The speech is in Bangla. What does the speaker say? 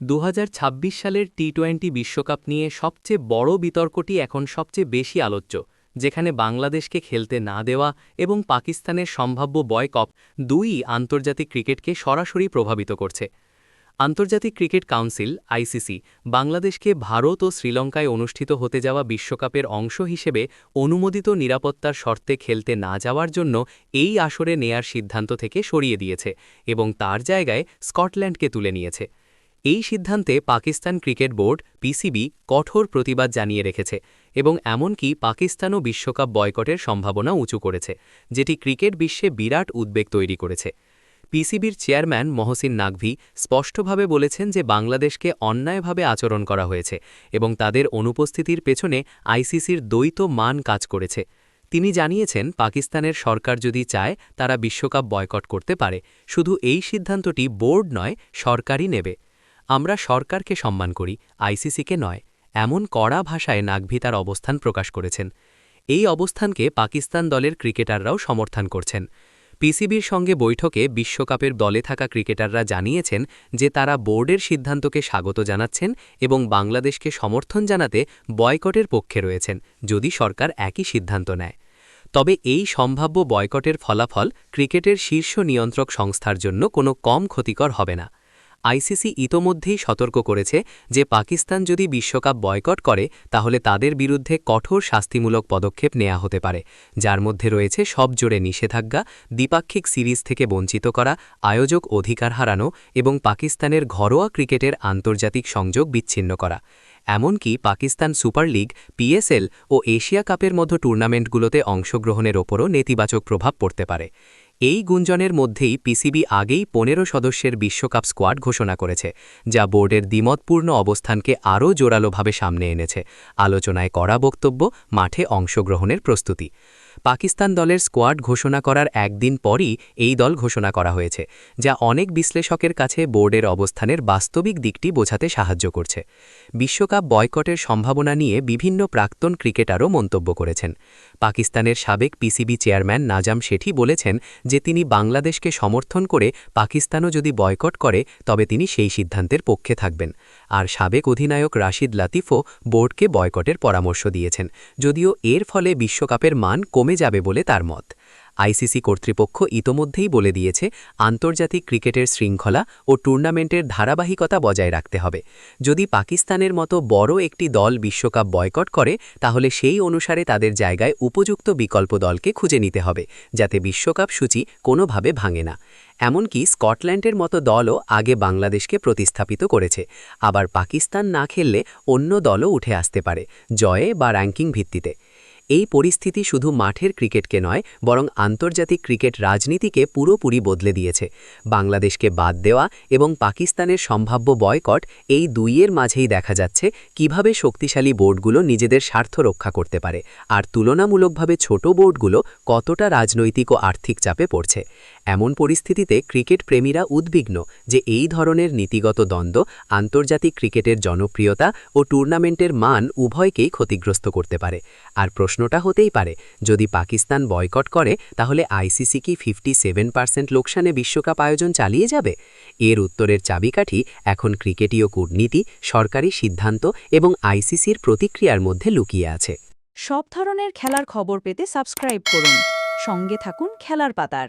দু হাজার ছাব্বিশ সালের টি টোয়েন্টি বিশ্বকাপ নিয়ে সবচেয়ে বড় বিতর্কটি এখন সবচেয়ে বেশি আলোচ্য, যেখানে বাংলাদেশকে খেলতে না দেওয়া এবং পাকিস্তানের সম্ভাব্য বয়কপ দুই আন্তর্জাতিক ক্রিকেটকে সরাসরি প্রভাবিত করছে। আন্তর্জাতিক ক্রিকেট কাউন্সিল আইসিসি বাংলাদেশকে ভারত ও শ্রীলঙ্কায় অনুষ্ঠিত হতে যাওয়া বিশ্বকাপের অংশ হিসেবে অনুমোদিত নিরাপত্তার শর্তে খেলতে না যাওয়ার জন্য এই আসরে নেয়ার সিদ্ধান্ত থেকে সরিয়ে দিয়েছে এবং তার জায়গায় স্কটল্যান্ডকে তুলে নিয়েছে। এই সিদ্ধান্তে পাকিস্তান ক্রিকেট বোর্ড, পিসিবি, কঠোর প্রতিবাদ জানিয়ে রেখেছে এবং এমনকি পাকিস্তানও বিশ্বকাপ বয়কটের সম্ভাবনা উঁচু করেছে, যেটি ক্রিকেট বিশ্বে বিরাট উদ্বেগ তৈরি করেছে। পিসিবির চেয়ারম্যান মহসিন নাকভি স্পষ্টভাবে বলেছেন যে বাংলাদেশকে অন্যায়ভাবে আচরণ করা হয়েছে এবং তাদের অনুপস্থিতির পেছনে আইসিসির দ্বৈত মান কাজ করেছে। তিনি জানিয়েছেন, পাকিস্তানের সরকার যদি চায়, তারা বিশ্বকাপ বয়কট করতে পারে। শুধু এই সিদ্ধান্তটি বোর্ড নয়, সরকারই নেবে। আমরা সরকারকে সম্মান করি, আইসিসিকে নয়, এমন কড়া ভাষায় নাকভি তার অবস্থান প্রকাশ করেছেন। এই অবস্থানকে পাকিস্তান দলের ক্রিকেটাররাও সমর্থন করছেন। পিসিবির সঙ্গে বৈঠকে বিশ্বকাপের দলে থাকা ক্রিকেটাররা জানিয়েছেন যে তারা বোর্ডের সিদ্ধান্তকে স্বাগত জানাচ্ছেন এবং বাংলাদেশকে সমর্থন জানাতে বয়কটের পক্ষে রয়েছেন, যদি সরকার একই সিদ্ধান্ত নেয়। তবে এই সম্ভাব্য বয়কটের ফলাফল ক্রিকেটের শীর্ষ নিয়ন্ত্রক সংস্থার জন্য কোনো কম ক্ষতিকর হবে না। আইসিসি ইতোমধ্যেই সতর্ক করেছে যে পাকিস্তান যদি বিশ্বকাপ বয়কট করে, তাহলে তাদের বিরুদ্ধে কঠোর শাস্তিমূলক পদক্ষেপ নেওয়া হতে পারে। যার মধ্যে রয়েছে সব জোরে নিষেধাজ্ঞা, দ্বিপাক্ষিক সিরিজ থেকে বঞ্চিত করা, আয়োজক অধিকার হারানো এবং পাকিস্তানের ঘরোয়া ক্রিকেটের আন্তর্জাতিক সংযোগ বিচ্ছিন্ন করা। এমনকি পাকিস্তান সুপার লিগ পিএসএল ও এশিয়া কাপের মতো টুর্নামেন্টগুলোতে অংশগ্রহণের ওপরও নেতিবাচক প্রভাব পড়তে পারে। এই গুঞ্জনের মধ্যেই পিসিবি আগেই পনেরো সদস্যের বিশ্বকাপ স্কোয়াড ঘোষণা করেছে, যা বোর্ডের দ্বিমতপূর্ণ অবস্থানকে আরও জোরালোভাবে সামনে এনেছে। আলোচনায় করা বক্তব্য, মাঠে অংশগ্রহণের প্রস্তুতি। পাকিস্তান দলের স্কোয়াড ঘোষণা করার একদিন পরই এই দল ঘোষণা করা হয়েছে, যা অনেক বিশ্লেষকের কাছে বোর্ডের অবস্থানের বাস্তবিক দিকটি বোঝাতে সাহায্য করছে। বিশ্বকাপ বয়কটের সম্ভাবনা নিয়ে বিভিন্ন প্রাক্তন ক্রিকেটারও মন্তব্য করেছেন। পাকিস্তানের সাবেক পিসিবি চেয়ারম্যান নাজাম শেঠি বলেছেন যে তিনি বাংলাদেশকে সমর্থন করে পাকিস্তানও যদি বয়কট করে, তবে তিনি সেই সিদ্ধান্তের পক্ষে থাকবেন। আর সাবেক অধিনায়ক রাশিদ লাতিফও বোর্ডকে বয়কটের পরামর্শ দিয়েছেন, যদিও এর ফলে বিশ্বকাপের মান কমে যাবে বলে তার মত। আইসিসি কর্তৃপক্ষ ইতোমধ্যেই বলে দিয়েছে, আন্তর্জাতিক ক্রিকেটের শৃঙ্খলা ও টুর্নামেন্টের ধারাবাহিকতা বজায় রাখতে হবে। যদি পাকিস্তানের মতো বড় একটি দল বিশ্বকাপ বয়কট করে, তাহলে সেই অনুসারে তাদের জায়গায় উপযুক্ত বিকল্প দলকে খুঁজে নিতে হবে, যাতে বিশ্বকাপ সূচি কোনোভাবে ভাঙে না। এমনকি স্কটল্যান্ডের মতো দলও আগে বাংলাদেশকে প্রতিস্থাপিত করেছে, আবার পাকিস্তান না খেললে অন্য দলও উঠে আসতে পারে, জয়ে বা র্যাঙ্কিং ভিত্তিতে। এই পরিস্থিতি শুধু মাঠের ক্রিকেটকে নয়, বরং আন্তর্জাতিক ক্রিকেট রাজনীতিকে পুরোপুরি বদলে দিয়েছে। বাংলাদেশকে বাদ দেওয়া এবং পাকিস্তানের সম্ভাব্য বয়কট এই দুইয়ের মাঝেই দেখা যাচ্ছে কীভাবে শক্তিশালী বোর্ডগুলো নিজেদের স্বার্থ রক্ষা করতে পারে, আর তুলনামূলকভাবে ছোট বোর্ডগুলো কতটা রাজনৈতিক ও আর্থিক চাপে পড়ছে। এমন পরিস্থিতিতে ক্রিকেট প্রেমীরা উদ্বিগ্ন যে এই ধরনের নীতিগত দ্বন্দ্ব, আন্তর্জাতিক ক্রিকেটের জনপ্রিয়তা ও টুর্নামেন্টের মান উভয়কেই ক্ষতিগ্রস্ত করতে পারে। আর প্রশ্নটা হতেই পারে, যদি পাকিস্তান বয়কট করে, তাহলে আইসিসি কি ফিফটি সেভেন পার্সেন্ট লোকসানে বিশ্বকাপ আয়োজন চালিয়ে যাবে? এর উত্তরের চাবিকাঠি, এখন ক্রিকেটীয় কূটনীতি, সরকারি সিদ্ধান্ত এবং আইসিসির প্রতিক্রিয়ার মধ্যে লুকিয়ে আছে। সব ধরনের খেলার খবর পেতে সাবস্ক্রাইব করুন। সঙ্গে থাকুন খেলার পাতার।